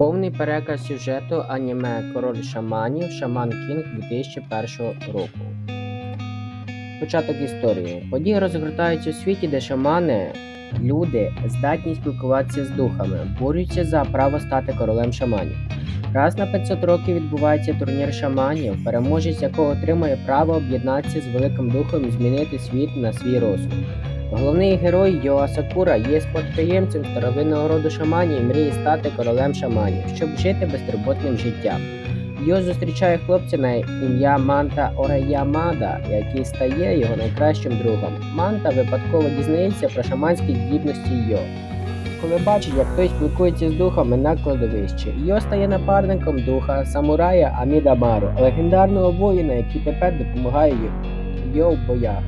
Повний переказ сюжету аніме Король шаманів Шаман Кінг 2001 року. Початок історії. Події розгортаються у світі, де шамани, люди, здатні спілкуватися з духами, борються за право стати королем шаманів. Раз на 500 років відбувається турнір шаманів, переможець якого отримує право об'єднатися з великим духом і змінити світ на свій розсуд. Головний герой Йоа Сакура є спадкоємцем старовинного роду шаманів і мріє стати королем шаманів, щоб жити безтурботним життям. Йо зустрічає хлопця на ім'я Манта Ореямада, який стає його найкращим другом. Манта випадково дізнається про шаманські здібності Йо. Коли бачить, як хтось спілкується з духами на кладовищі, Йо стає напарником духа самурая Амідамару, легендарного воїна, який тепер допомагає Йо в боях.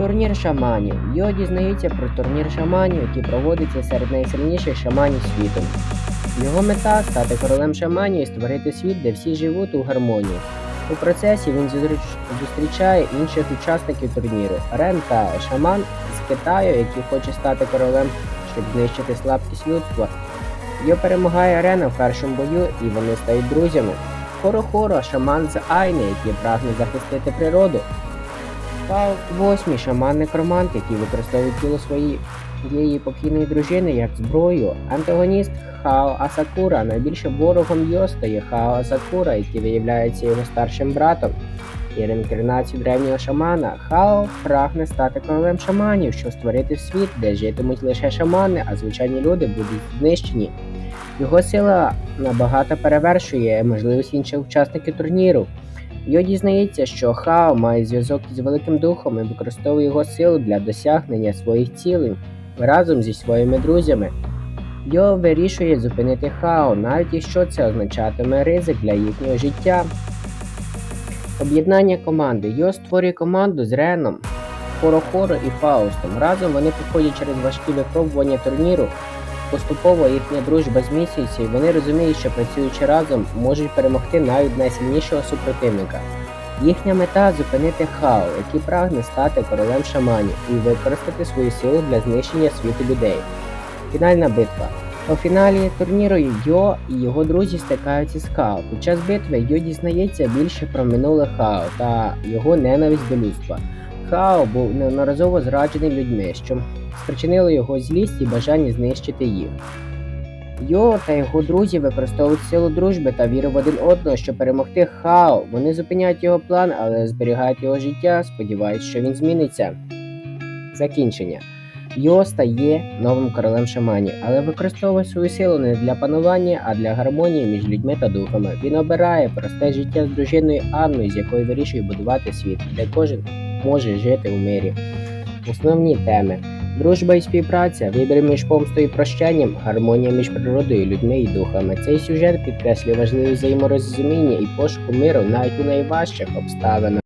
Турнір шаманів. Йо дізнається про турнір шаманів, який проводиться серед найсильніших шаманів світу. Його мета стати королем шаманів і створити світ, де всі живуть у гармонії. У процесі він зустрічає інших учасників турніру Рен Тао, шаман з Китаю, який хоче стати королем, щоб знищити слабкість людства. Йо перемагає Рена в першому бою і вони стають друзями. Хоро-хоро, шаман з Айни, який прагне захистити природу. Фауст восьмий шаман некромант, який використовує тіло своєї покійної дружини як зброю. Антагоніст Хао Асакура. Найбільшим ворогом Йо стає Хао Асакура, який виявляється його старшим братом. І реінкарнацію древнього шамана Хао прагне стати королем шаманів, щоб створити світ, де житимуть лише шамани, а звичайні люди будуть знищені. Його сила набагато перевершує можливість інших учасників турніру. Йо дізнається, що Хао має зв'язок із Великим Духом і використовує його силу для досягнення своїх цілей разом зі своїми друзями. Йо вирішує зупинити Хао, навіть якщо це означатиме ризик для їхнього життя. Об'єднання команди. Йо створює команду з Реном, Хорохоро і Фаустом. Разом вони проходять через важкі випробування турніру. Поступово їхня дружба зміцнюється, і вони розуміють, що працюючи разом, можуть перемогти навіть найсильнішого супротивника. Їхня мета зупинити Хао, який прагне стати королем шаманів і використати свою силу для знищення світу людей. Фінальна битва. У фіналі турніру Йо і його друзі стикаються з Хао. Під час битви Йо дізнається більше про минуле Хао та його ненависть до людства. Хао був неодноразово зраджений людьми, що спричинило його злість і бажання знищити їх. Йо та його друзі використовують силу дружби та віри в один одного, щоб перемогти Хао. Вони зупиняють його план, але зберігають його життя, сподіваючись, що він зміниться. Закінчення. Йо стає новим королем шаманів, але використовує свою силу не для панування, а для гармонії між людьми та духами. Він обирає просте життя з дружиною Анною, з якою вирішує будувати світ, де кожен може жити у мирі. Основні теми: дружба і співпраця, вибір між помстою і прощанням, гармонія між природою, людьми і духами. Цей сюжет підкреслює важливість взаєморозуміння і пошуку миру навіть у найважчих обставинах.